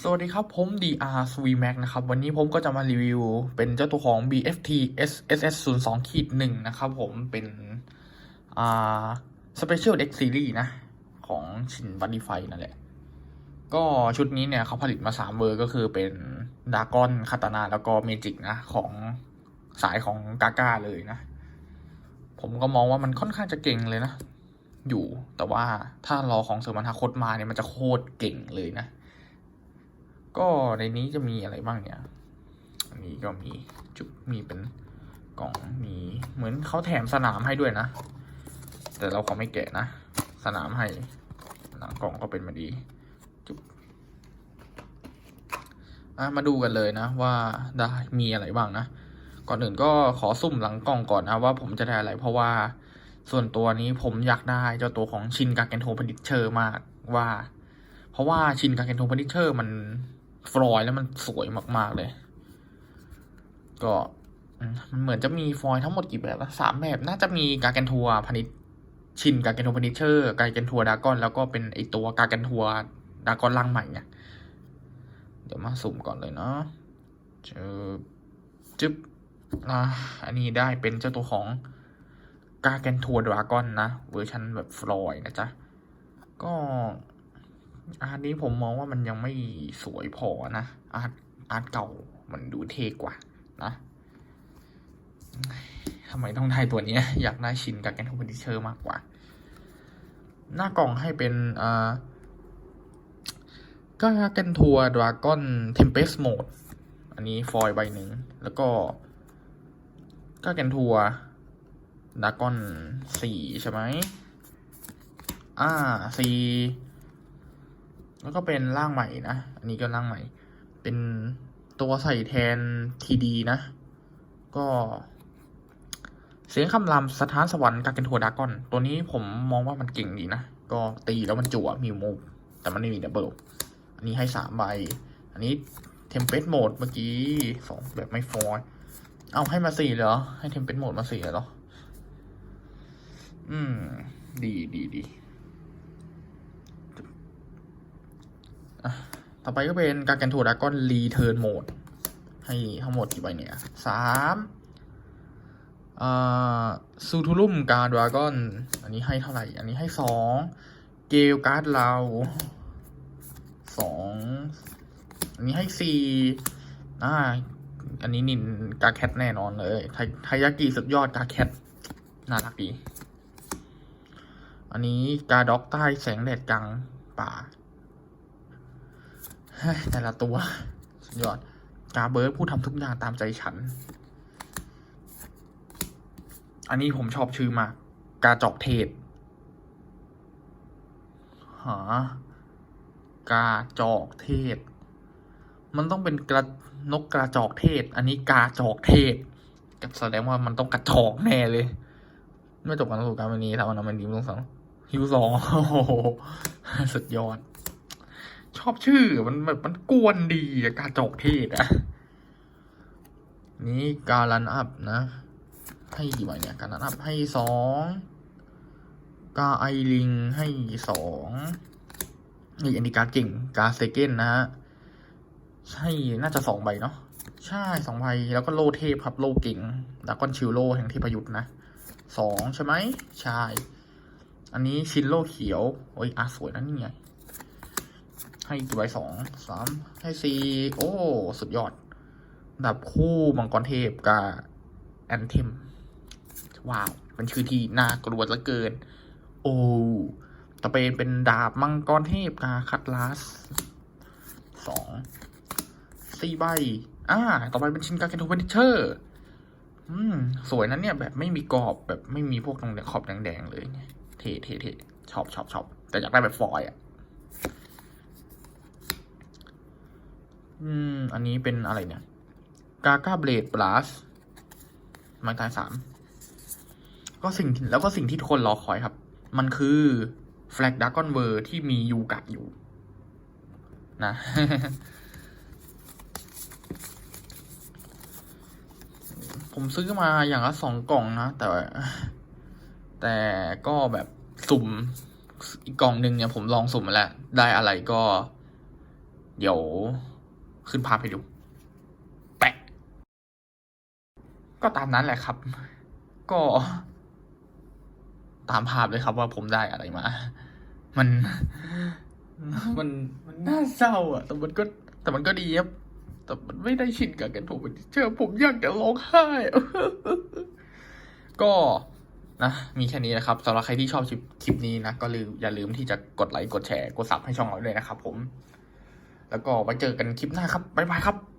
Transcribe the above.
สวัสดีครับ ผม DR s w Max นะครับ วันนี้ผมก็จะมารีวิว เป็นเจ้าตัวของ BFT SSS 0 2ขีด1นะครับผมเป็นอ่า Special Deck Series นะ ของชินบันดีไฟนั่นแหละ ก็ชุดนี้เนี่ยเขาผลิตมา 3 เวอร์ก็คือเป็นดากอนคาตานาแล้วก็เมจิกนะ ของสายของกาก้าเลยนะ ผมก็มองว่ามันค่อนข้างจะเก่งเลยนะ อยู่แต่ว่าถ้ารอของเสริมอนทาคตมาเนี่ยมันจะโคตรเก่งเลยนะ ก็ในนี้จะมีอะไรบ้างเนี่ย อันนี้ก็มีจุดมีเป็นกล่องมีเหมือนเขาแถมสนามให้ด้วยนะ แต่เราขอไม่แกะนะ สนามให้หลังกล่องก็เป็นมาดีจุ๊บมาดูกันเลยนะว่าได้มีอะไรบ้างนะ ก่อนอื่นก็ขอสุ่มหลังกล่องก่อนนะว่าผมจะได้อะไร เพราะว่าส่วนตัวนี้ผมอยากได้เจ้าตัวของชินกาเกนโทพดิเชอร์มากว่า เพราะว่าชินกาเกนโทพดิเชอร์มัน ฟลอยแล้วมันสวยมาก ๆ เลย ก็มันเหมือนจะมีฟอยล์ทั้งหมดกี่แบบนะสามแบบ น่าจะมีกาเกนทัวพนิชชินกาเกนทัวพนิเชอร์กาเกนทัวดากอนแล้วก็เป็นไอตัวกาเกนทัวดากอนล่างใหม่เนี่ยเดี๋ยวมาสุ่มก่อนเลยเนาะเจอจึ๊บอ่าอันนี้ได้เป็นเจ้าตัวของกาเกนทัวดากอนนะ เวอร์ชันแบบฟลอยนะจ๊ะ ก็ อาร์ตนี้ผมมองว่ามันยังไม่สวยพอนะอาร์ตอาร์ตเก่ามันดูเท่กว่านะทำไมต้องได้ตัวนี้อยากได้ชินกับแกนโทพดิเชอร์มากกว่า หน้ากล่องให้เป็นอ่าก็แกนทัวดราก้อนเทมเพสโหมดอันนี้ฟอยล์ใบหนึ่ง แล้วก็ก็แกนทัวดราก้อนสี่ใช่ไหมอ่าสี่ แล้วก็เป็นร่างใหม่นะ อันนี้ก็ร่างใหม่ เป็นตัวใส่แทนทีดีนะ ก็ เสียงคำรามสถานสวรรค์กาเกนทัวดากอน ตัวนี้ผมมองว่ามันเก่งดีนะ ก็ตีแล้วมันจั่วมีมูฟแต่มันไม่มีดับเบิลอันนี้ให้สามใบ อันนี้เทมเพสโหมดเมื่อกี้สองแบบไม่ฟอยเอาให้มาสี่เหรอ ให้เทมเพสโหมดมาสี่เหรอ อืม ดีดีดี ต่อไปก็เป็นการแกนทัวดากอนรีเทิร์นโหมดให้ทั้งหมดกี่ใบเนี่ยสามซูทูลุมการดราก้อน อันนี้ให้เท่าไหร่ อันนี้ให้สอง เกลการ์ดเราสองอันนี้ให้สี่อ่า อันนี้นินกาแคทแน่นอนเลยไทยากิสุดยอดกาแคทน่ารักดี อันนี้กาด็อกใต้แสงแดดกลางป่า แต่ละตัว สุดยอด กาเบิร์ดผู้ทำทุกอย่างตามใจฉัน อันนี้ผมชอบชื่อมาก กาจอกเทศหากาจอกเทศ มันต้องเป็นกระนกกระจอกเทศ อันนี้กาจอกเทศก็แสดงว่ามันต้องกระจอกแน่เลย ไม่จบการสู่การวันนี้ทำมันมันดีมงสองฮิวสองโอ้โหสุดยอด ชอบชื่อ มันแบบมันกวนดีกาจอกเทศอะนี่การันอัพนะ ให้กี่ใบเนี่ยการันอัพให้สองกาไอลิงให้สองนี่อันนี้การเก่งกาเซเกนนะฮะใช่น่าจะสองใบเนาะใช่สองใบแล้วก็โลเทพครับโลเก่งดากอนชิลโลแห่งเทพยุทธ์นะสองใช่ไหมใช่ อันนี้ชินโลเขียว โอ้ยอาสวยนะนี่ไง ให้กี่ใบสองสามให้สี่โอ้ สุดยอด ดับคู่มังกรเทพกับแอนเทมว้าวเป็นชื่อที่น่ากลัวเหลือเกิน โอ้ต่อไปเป็นดาบมังกรเทพกับคัตลาสสองสี่ใบอ่า ต่อไปเป็นชินกาเกนโทเวนเชอร์อืม สวยนั้นเนี่ยแบบไม่มีกรอบแบบไม่มีพวกตรงขอบแดงๆเลย เท่เท่เท่ชอบชอบชอบแต่อยากได้แบบฟอยล์อะ อืม อันนี้เป็นอะไรเนี่ย กา g าเบลด p ล u s ไม้ตายสาม ก็สิ่งแล้วก็สิ่งที่ทุกคนรอคอยครับ มันคือแฟลกดากอนเวอร์ที่มียูกะอยู่ นะ ผมซื้อมาอย่างละสองกล่องนะ แต่ แต่ก็แบบสุ่มอีกกล่องหนึ่งเนี่ยผมลองสุ่มมาแล้ว ได้อะไรก็ เดี๋ยว ขึ้นภาพให้ดู แปะ ก็ตามนั้นแหละครับ ก็ ตามภาพเลยครับว่าผมได้อะไรมา มัน มัน มันน่าเศร้าอะ แต่มันก็ แต่มันก็ดีครับ แต่มันไม่ได้ชินกับกันผมเชื่อผมอยากจะร้องไห้ ก็นะมีแค่นี้นะครับสำหรับใครที่ชอบคลิปคลิปนี้นะ ก็ลืมอย่าลืมที่จะกดไลค์กดแชร์กดซับให้ช่องเราด้วยนะครับผม แล้วก็ไว้เจอกันคลิปหน้าครับบ๊ายบายครับ